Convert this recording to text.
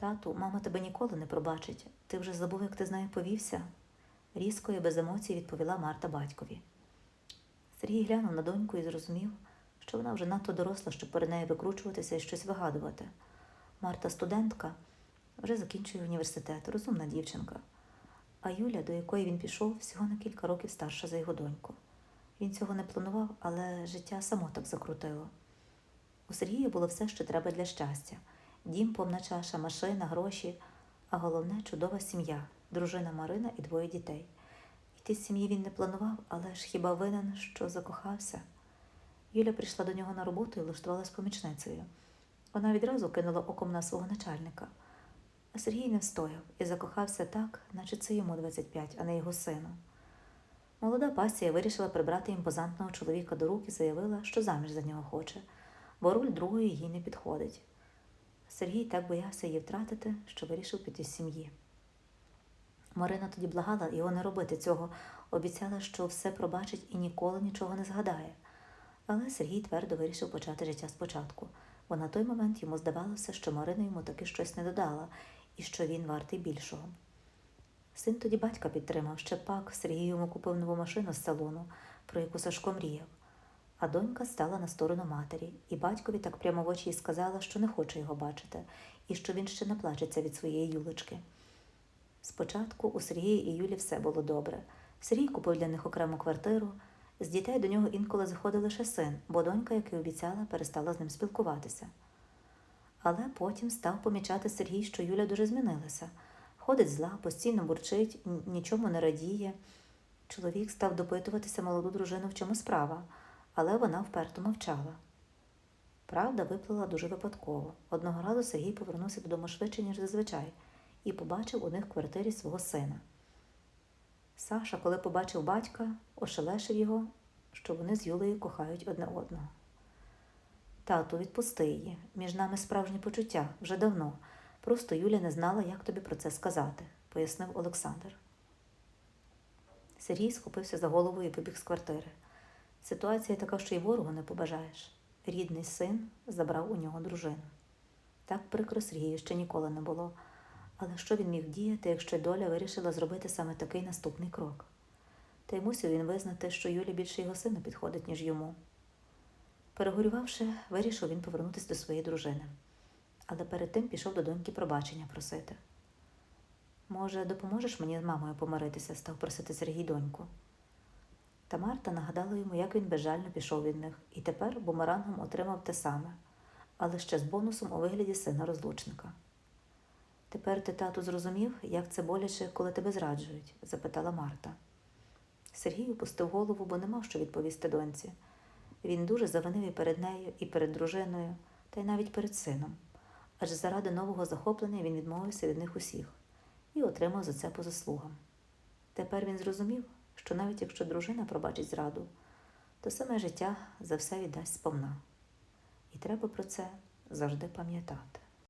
Тату, мама тебе ніколи не пробачить. Ти вже забув, як ти з нею повівся? різко і без емоцій відповіла Марта батькові. Сергій глянув на доньку і зрозумів, що вона вже надто доросла, щоб перед нею викручуватися і щось вигадувати. Марта студентка, вже закінчує університет, розумна дівчинка. А Юля, до якої він пішов, всього на кілька років старша за його доньку. Він цього не планував, але життя само так закрутило. У Сергія було все, що треба для щастя: дім, повна чаша, машина, гроші, а головне чудова сім'я, дружина Марина і двоє дітей. Йти з сім'ї він не планував, але ж хіба винен, що закохався. Юля прийшла до нього на роботу і влаштувалась помічницею. Вона відразу кинула оком на свого начальника. А Сергій не встояв і закохався так, наче це йому 25, а не його сину. Молода пасія вирішила прибрати імпозантного чоловіка до рук і заявила, що заміж за нього хоче, бо роль другої їй не підходить. Сергій так боявся її втратити, що вирішив піти з сім'ї. Марина тоді благала його не робити цього, обіцяла, що все пробачить і ніколи нічого не згадає. Але Сергій твердо вирішив почати життя спочатку, бо на той момент йому здавалося, що Марина йому таки щось не додала і що він вартий більшого. Син тоді батька підтримав, ще пак Сергій йому купив нову машину з салону, про яку Сашко мріяв. А донька стала на сторону матері, і батькові так прямо в очі й сказала, що не хоче його бачити, і що він ще наплачеться від своєї юлечки. Спочатку у Сергія і Юлі все було добре. Сергій купив для них окрему квартиру. З дітей до нього інколи заходив лише син, бо донька, як і обіцяла, перестала з ним спілкуватися. Але потім став помічати Сергій, що Юля дуже змінилася. Ходить зла, постійно бурчить, нічому не радіє. Чоловік став допитуватися молоду дружину, в чому справа, але вона вперто мовчала. Правда виплила дуже випадково. Одного разу Сергій повернувся додому швидше, ніж зазвичай, і побачив у них в квартирі свого сина. Саша, коли побачив батька, ошелешив його, що вони з Юлею кохають одне одного. Тату, відпусти її. Між нами справжні почуття вже давно. Просто Юля не знала, як тобі про це сказати, пояснив Олександр. Сергій схопився за голову і вибіг з квартири. Ситуація така, що й ворогу не побажаєш. Рідний син забрав у нього дружину. Так прикро Сергію ще ніколи не було. Але що він міг діяти, якщо доля вирішила зробити саме такий наступний крок? Та й мусив він визнати, що Юлі більше його сина підходить, ніж йому. Перегорювавши, вирішив він повернутися до своєї дружини. Але перед тим пішов до доньки пробачення просити. Може, допоможеш мені з мамою помиритися, став просити Сергій доньку. Та Марта нагадала йому, як він безжально пішов від них, і тепер бумерангом отримав те саме, але ще з бонусом у вигляді сина розлучника. Тепер ти, тату, зрозумів, як це боляче, коли тебе зраджують? запитала Марта. Сергій опустив голову, бо не мав що відповісти доньці. Він дуже завинив і перед нею, і перед дружиною, та й навіть перед сином. Адже заради нового захоплення він відмовився від них усіх і отримав за це по заслугам. Тепер він зрозумів, що навіть якщо дружина пробачить зраду, то саме життя за все віддасть сповна. І треба про це завжди пам'ятати.